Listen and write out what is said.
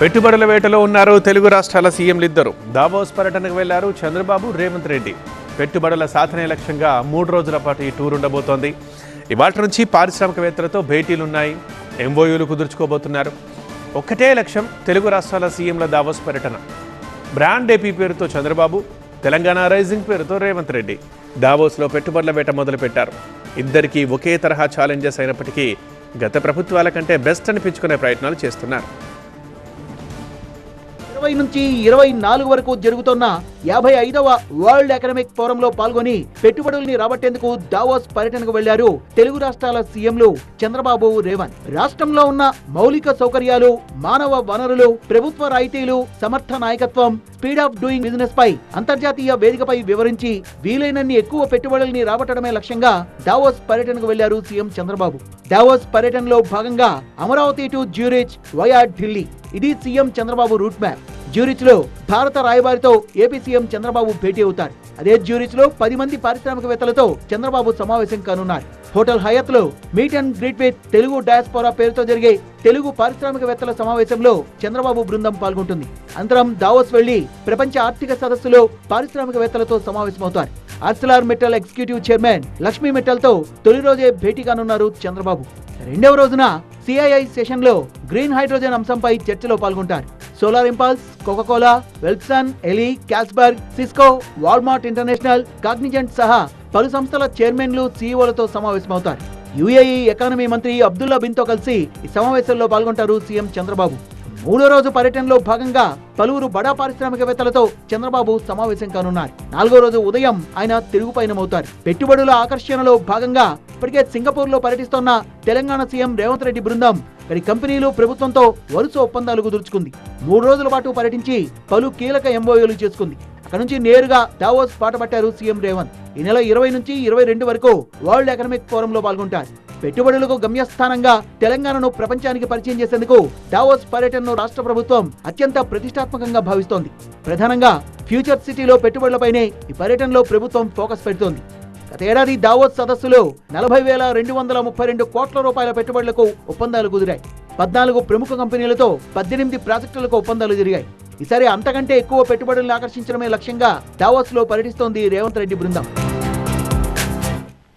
పెట్టుబడుల వేటలో ఉన్నారు తెలుగు రాష్ట్రాల సీఎంలు ఇద్దరు దావోస్ పర్యటనకు వెళ్ళారు చంద్రబాబు రేవంత్ రెడ్డి. పెట్టుబడుల సాధనే లక్ష్యంగా మూడు రోజుల పాటు ఈ టూర్ ఉండబోతోంది. ఇవాళ నుంచి పారిశ్రామికవేత్తలతో భేటీలున్నాయి. ఎంఓయూలు కుదుర్చుకోబోతున్నారు. ఒక్కటే లక్ష్యం తెలుగు రాష్ట్రాల సీఎంల దావోస్ పర్యటన. బ్రాండ్ ఏపీ పేరుతో చంద్రబాబు తెలంగాణ రైజింగ్ పేరుతో రేవంత్ రెడ్డి. దావోస్లో పెట్టుబడుల వేట మొదలుపెట్టారు. ఇద్దరికీ ఒకే తరహా ఛాలెంజెస్ అయినప్పటికీ గత ప్రభుత్వాల కంటే బెస్ట్ అనిపించుకునే ప్రయత్నాలు చేస్తున్నారు. ఇరవై నుంచి ఇరవై నాలుగు వరకు జరుగుతున్న యాభై ఐదవ వరల్డ్ ఎకనామిక్ ఫోరంలో పాల్గొని పెట్టుబడుల్ని రాబట్టేందుకు దావోస్ పర్యటనకు వెళ్ళారు తెలుగు రాష్ట్రాల సీఎంలు చంద్రబాబు రేవంత్. రాష్ట్రంలో ఉన్న మౌలిక సౌకర్యాలు మానవ వనరులు ప్రభుత్వ రాయితీలు సమర్థ నాయకత్వం స్పీడ్ ఆఫ్ డూయింగ్ బిజినెస్ పై అంతర్జాతీయ వేదికపై వివరించి వీలైనన్ని ఎక్కువ పెట్టుబడుల్ని రాబట్టడమే లక్ష్యంగా దావోస్ పర్యటనకు వెళ్ళారు సీఎం చంద్రబాబు. దావోస్ పర్యటనలో భాగంగా Amaravati to Zurich via Delhi. ఇది సీఎం చంద్రబాబు రూట్ మ్యాప్. జ్యూరిచ్లో భారత రాయబారితో ఏపీ సీఎం చంద్రబాబు భేటీ అవుతారు. అదే జ్యూరిచ్లో పది మంది పారిశ్రామికవేత్తలతో చంద్రబాబు సమావేశం కానున్నారు. Hotel హయత్లో meet and greet with Telugu diaspora పేరుతో జరిగే తెలుగు పారిశ్రామికవేత్తల సమావేశంలో చంద్రబాబు బృందం పాల్గొంటుంది. అనంతరం దావోస్ వెళ్ళి ప్రపంచ ఆర్థిక సదస్సులో పారిశ్రామికవేత్తలతో సమావేశమవుతారు. Arcelor Mittal executive chairman Lakshmi మెటల్తో తొలి రోజే భేటీ కానున్నారు చంద్రబాబు. రెండవ రోజున సిఐఐ సెషన్లో గ్రీన్ హైడ్రోజన్ అంశంపై చర్చలో పాల్గొంటారు. Solar impulse Coca Cola Welson Eli Carlsberg Cisco Walmart international Cognizant సహా పలు సంస్థల చైర్మన్లు సీఈఓలతో సమావేశమవుతారు. యుఏఈ ఎకానమీ మంత్రి అబ్దుల్లా బిన్తో కలిసి ఈ సమావేశంలో పాల్గొంటారు సీఎం చంద్రబాబు. మూడో రోజు పర్యటనలో భాగంగా పలువురు బడా పారిశ్రామికవేత్తలతో చంద్రబాబు సమావేశం కానున్నారు. నాలుగో రోజు ఉదయం ఆయన తిరుగు పయనమవుతారు. పెట్టుబడుల ఆకర్షణలో భాగంగా ఇప్పటికే సింగపూర్లో పర్యటిస్తున్న తెలంగాణ సీఎం రేవంత్ రెడ్డి బృందం. ఇక్కడి కంపెనీలు ప్రభుత్వంతో వరుస ఒప్పందాలు కుదుర్చుకుంది. మూడు రోజుల పాటు పర్యటించి పలు కీలక ఎంఓయూలు చేసుకుంది. అక్కడ నుంచి నేరుగా దావోస్ బాట పట్టారు సీఎం రేవంత్. ఈ నెల ఇరవై నుంచి ఇరవై రెండు వరకు వరల్డ్ ఎకనామిక్ ఫోరంలో పాల్గొంటారు. పెట్టుబడులకు గమ్యస్థానంగా తెలంగాణను ప్రపంచానికి పరిచయం చేసేందుకు దావోస్ పర్యటనను రాష్ట్ర ప్రభుత్వం అత్యంత ప్రతిష్టాత్మకంగా భావిస్తోంది. ప్రధానంగా ఫ్యూచర్ సిటీలో పెట్టుబడులపైనే ఈ పర్యటనలో ప్రభుత్వం ఫోకస్ పెడుతోంది. గతేడాది ఏడాది సదస్సులో నలభై వేల రెండు వందల ముప్పై రెండు కోట్ల రూపాయల పెట్టుబడులకు ఒప్పందాలు కుదిరాయి. పద్నాలుగు ప్రముఖ కంపెనీలతో పద్దెనిమిది ప్రాజెక్టులకు ఒప్పందాలు జరిగాయి. ఈసారి అంతకంటే ఎక్కువ పెట్టుబడులను ఆకర్షించడమే లక్ష్యంగా దావోస్లో పర్యటిస్తోంది రేవంత్ రెడ్డి బృందం.